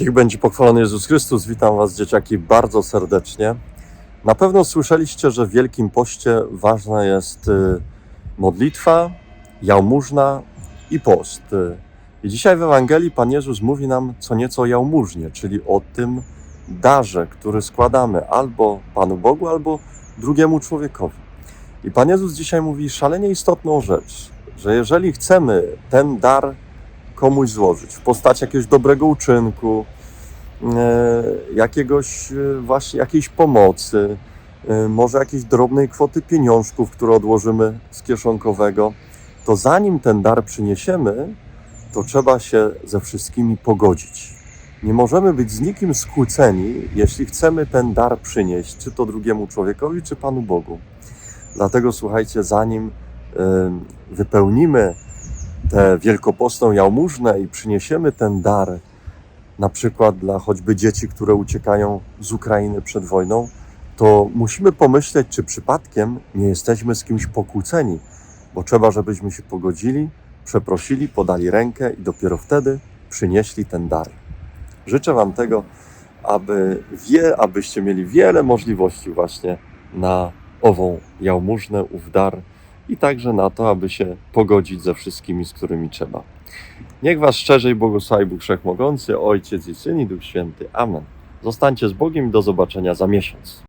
Niech będzie pochwalony Jezus Chrystus. Witam Was, dzieciaki, bardzo serdecznie. Na pewno słyszeliście, że w Wielkim Poście ważna jest y, modlitwa, jałmużna i post. I dzisiaj w Ewangelii Pan Jezus mówi nam co nieco o jałmużnie, czyli o tym darze, który składamy albo Panu Bogu, albo drugiemu człowiekowi. I Pan Jezus dzisiaj mówi szalenie istotną rzecz, że jeżeli chcemy ten dar komuś złożyć w postaci jakiegoś dobrego uczynku, e, jakiegoś e, właśnie jakiejś pomocy, e, może jakiejś drobnej kwoty pieniążków, które odłożymy z kieszonkowego, to zanim ten dar przyniesiemy, to trzeba się ze wszystkimi pogodzić. Nie możemy być z nikim skłóceni, jeśli chcemy ten dar przynieść, czy to drugiemu człowiekowi, czy Panu Bogu. Dlatego słuchajcie, zanim wypełnimy tę wielkopostną jałmużnę i przyniesiemy ten dar, na przykład dla choćby dzieci, które uciekają z Ukrainy przed wojną, to musimy pomyśleć, czy przypadkiem nie jesteśmy z kimś pokłóceni, bo trzeba, żebyśmy się pogodzili, przeprosili, podali rękę i dopiero wtedy przynieśli ten dar. Życzę Wam tego, aby wie, abyście mieli wiele możliwości właśnie na ową jałmużnę, ów dar i także na to, aby się pogodzić ze wszystkimi, z którymi trzeba. Niech Was szczerze i błogosławi Bóg Wszechmogący, Ojciec i Syn i Duch Święty. Amen. Zostańcie z Bogiem i do zobaczenia za miesiąc.